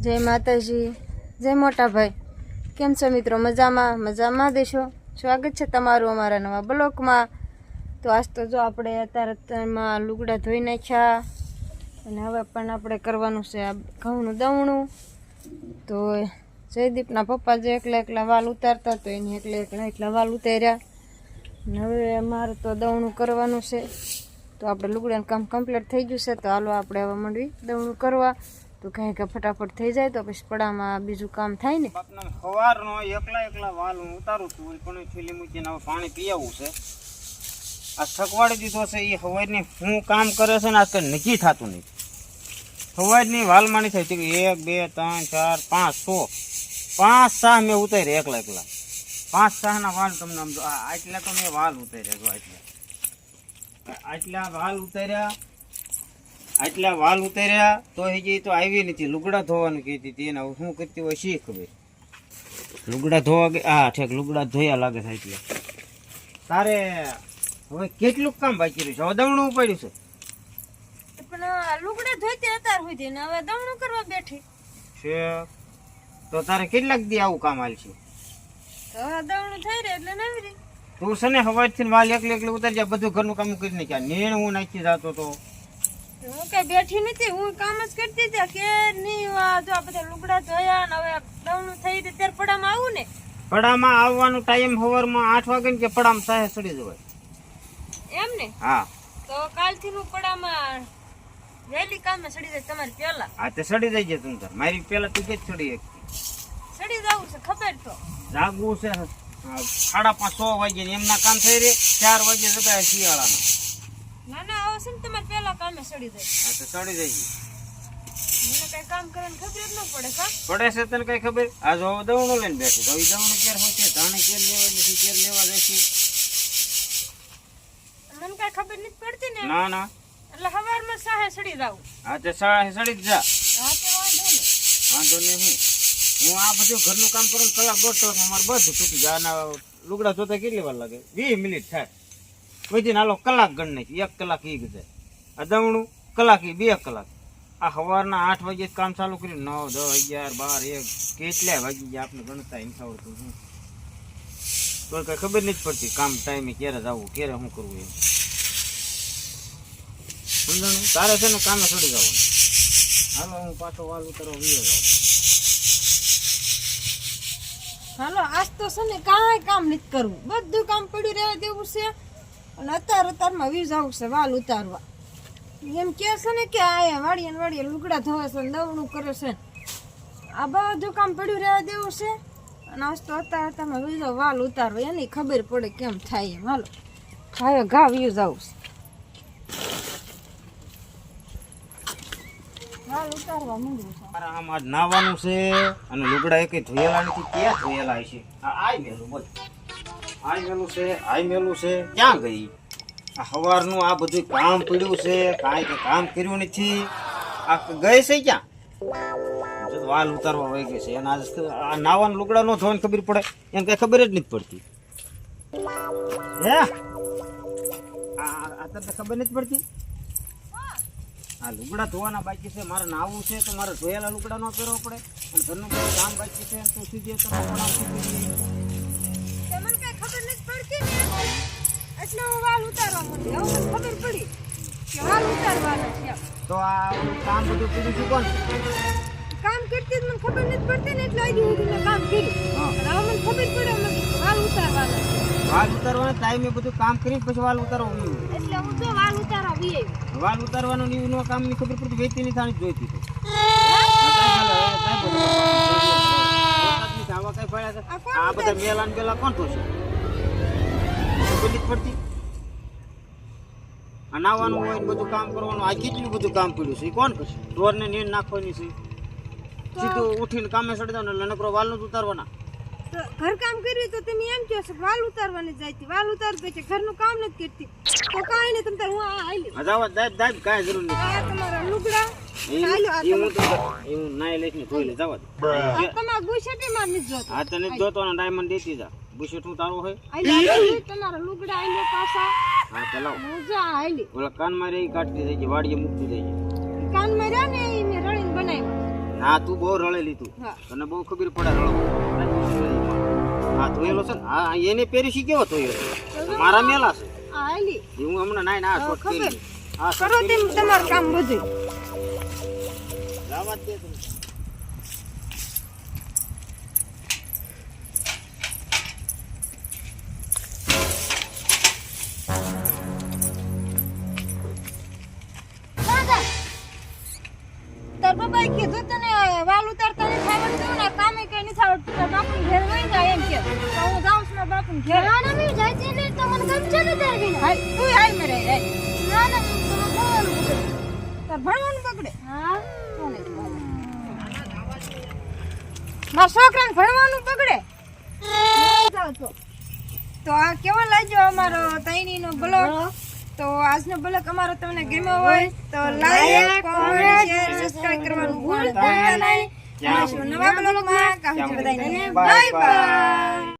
જય માતાજી, જય મોટા ભાઈ કેમ છો મિત્રો? મજામાં? મજામાં દેશો? સ્વાગત છે તમારું અમારા નવા બ્લોકમાં. તો આજ તો જો આપણે અત્યારે એમાં લુગડા ધોઈ નાખ્યા અને હવે પણ આપણે કરવાનું છે આ ઘઉંનું દવણું તો જયદીપના પપ્પા જે એકલા એકલા વાલ ઉતારતા તો એની એકલા એકલા એકલા વાલ ઉતાર્યા. અને હવે અમારે તો દવણું કરવાનું છે. તો આપણે લુગડાનું કામ કમ્પ્લીટ થઈ ગયું છે. તો હાલો આપણે હવે મંડવી દવણું કરવા. તો કાંઈ કે ફટાફટ થઈ જાય તો પછી પડામાં બીજું કામ થાય ને. સવારનો એકલા એકલા વાલ હું ઉતારું છું પણ થેલી મૂકીને પાણી પીવું છે. આ થકવાડી દીધો છે, એ હવારની હું કામ કરે છે ને આજ કંઈ નક્કી થતું નહીં હવારની વાલ નહીં થઈ કે એક, બે, ત્રણ, ચાર, પાંચ છ પાંચ સાહ મેં ઉતારી એકલા એકલા. પાંચ સાહના વાલ તમને આટલા તો મેં વાલ ઉતાર્યા જો આટલા. આટલા વાલ ઉતાર્યા આટલા વાલ ઉતાર્યા તો હજી તો આવી નથી. લુગડા ધોવાનું કહેતી હતી એને. શું કરતી હોય શીખ ખબર? લુગડા ધોવા હા ઠેક લુગડા ધોયા લાગે છે એટલે. તારે હવે કેટલું કામ બાકી રહ્યું છે? હવે દમણું પડ્યું છે? પણ લુગડા ધોઈતી અત્યાર સુધી ને હવે દમણું કરવા બેઠી. છે. તો તારે કેટલાક દી આવું કામ હાલ છે? તો થઈ રહે એટલે નવરી તું છે ને હવારથી ને વાલ એકલી એકલી ઉતારી જા બધું ઘરનું કામ કરી નાખ્યા નેણ હું નાખી જતો તો. હું કઈ બેઠી નથી હું કામ જ કરતી હતી. કે નહીં વા જો આ બધા લુગડા ધોયા ને હવે દવણું થઈ રહી ત્યારે પડામાં આવું ને? પડામાં આવવાનો ટાઈમ સવારમાં આઠ વાગે કે પડામાં સાહે સડી જવાય. એમ ને? હા. તો કાલથી હું પડામાં વહેલી કામે સડી જાય તમારી પેલા હા તે સડી જાય તું તાર. મારી પેલા તું કે જ સડી જવું છે ખબર તો. જાગવું છે. સાડા પાંચ છ વાગે એમના કામ થઈ રહે ચાર વાગે જતા શિયાળાના ના ના તમારે પેલા કામે સડી જાય. હા તો ચડી જાય મને કઈ કામ કરવાની ખબર જ ન પડે કા પડે છે તને કઈ ખબર? આ જો દવણો લઈને બેઠી તો એ દવણો કેર હોય છે ધાણે કેર લેવા નથી કેર લેવા જશે? મને કઈ ખબર નથી પડતી ને. ના ના. એટલે સવારમાં સાહે સડી જાવ હા તો સાહે સડી જ જા. હા તો વાંધો ને વાંધો નહીં હું. હું આ બધું ઘરનું કામ કરું કલાક દોઢ કલાક અમારે બધું તૂટી જાય. લુગડા ધોતા કેટલી વાર લાગે? વીસ મિનિટ થાય. પછી હાલો કલાક ગણ નાખી. એક કલાક ઈ ગજે અદમણું કલાક ઈ, બે કલાક. આ સવારના આઠ વાગે કામ ચાલુ કર્યું. નવ, દસ, અગિયાર, બાર, એક કેટલાય વાગી ગયા આપણે ગણતા એમ આવડતું હું. તો કઈ ખબર નથી પડતી કામ ટાઈમે ક્યારે જવું, ક્યારે શું કરવું એમ. સમજાણું? તારે છે ને કામે છોડી જવાનું. હાલો, હું પાછો વાલ ઉતરો વીએ જાઉં. હાલો, આજ તો છે ને કાંઈ કામ નથી કરવું. બધું કામ પડ્યું રહેવા દેવું છે. અને અત્યાર અત્યારમાં વીજ આવશે વાલ ઉતારવા. એમ કે છે ને કે આ વાળીએ વાળીએ લુગડા ધોવે છે ને દવણું કરે છે. આ બધું કામ પડ્યું રહેવા દેવું છે. અને આજ તો અત્યાર અત્યારમાં વીજો વાલ ઉતારવા, એની ખબર પડે કેમ થાય એમ. હાલો. હાયો ઘા વીજ આવશે વાલ ઉતારવા માંડવું છે. આમ નાવાનું છે અને લુગડા એકે ધોયેલા નથી, ક્યાં ધોયેલા છે આ મેલું, બોલ. આય મેલું છે, આઈ મેલું છે. ક્યાં ગઈ? આ સવારનું આ બધું કામ પડ્યું છે, કાંઈ કે કામ કર્યું નથી. આ ગઈ છે ક્યાં? વાલ ઉતારવા વહી ગઈ છે. અને આ નાવાનું લુગડા નો ધોવાની ખબર પડે. એને કઈ ખબર જ નથી પડતી. હે? આ તને ખબર નથી પડતી? આ લુગડા ધોવાના બાકી છે. મારે નાવું છે તો મારે ધોયેલા લુગડા નો પહેરવો પડે. અને ઘરનું કામ બાકી છે. તો સીધે તમે ખબર નથી પડતી ને એટલે હું વાલ ઉતારવા માંડી હવે ખબર પડી કે વાલ ઉતારવાના છે તો આ કામ બધું પૂરું છું કોણ કામ કરતી મને ખબર નથી પડતી ને એટલે આજે સુધી મેં કામ કર્યું હવે મને ખબર પડે મને વાલ ઉતારવાના છે વાલ ઉતારવાના ટાઈમે બધું કામ કરીને પછી વાલ ઉતારવા એટલે હું તો વાલ ઉતારવા વી વાલ ઉતારવાનું ની નો કામની ખબર પડતી વેચી ની થાણી જોઈતી હતી. આ બધા મેલા ને પેલા કોણ થશે પડતી? અનાવવાનું હોય બધું કામ કરવાનું આ કેટલું બધું કામ પડ્યું છે? એ કોણ કરશે? ઢોરને નીણ નાખવાની છે. સીધું ઉઠીને કામે ચડી ને નકરો વાલનું ઉતારવાના. તો ઘર કામ કર્યું તો તમે એમ કહો છો વાલ ઉતારવાની જાય છે. વાલ ઉતારતો છે ઘરનું કામ નથી કરતી. તો કાંઈ નહીં તમે હું આલી આ દાદ દાબ કાંઈ જરૂર નથી. આ તમારા લુગડા. એ હું તો એ હું નાઈ ધોઈ લે જવા દે તમારા ગુસ્સેટી માં નથી જોતો? આ તને જોતો ને ડાયમંડ દેતી જા. બુશેટ તારું હોય? આઈ તમારા લુગડા આલી પાછા. હા ચલાવ. હું આઈ ઓલા કાનમાં એ કાઢતી થઈ ગઈ વાડીએ મૂકતી થઈ ગઈ. કાનમાં રહ્યા ને એ મેં રળીને બનાવ્યા. ના તું બહુ રળેલી તું. તને બહુ ખબર પડે રળો હા ધોયેલો છે ને? હા એને પહેરી શી કેવો છે મારા મેલા છે. આ આલી એ હું હમણાં નાઈ ના શોટ. કરી હા કરો તેમ તમારું કામ બધું જવા દે તું. મેં જાય છે તો મને ગમ તાર મેરે ભણવાનું બગડે તાર ભણવાનું બગડે? હા. મારા છોકરાને ભણવાનું બગડે? તો. આ કેવો લાગ્યો અમારો તૈણીનો બ્લોગ તો આજનો બ્લોગ અમારો તમને ગમ્યો હોય તો લાઈક કોમેન્ટ શેર સબસ્ક્રાઇબ કરવાનું ભૂલતા નહીં. મળીશું નવા બ્લોગમાં કામ બધાને બાય બાય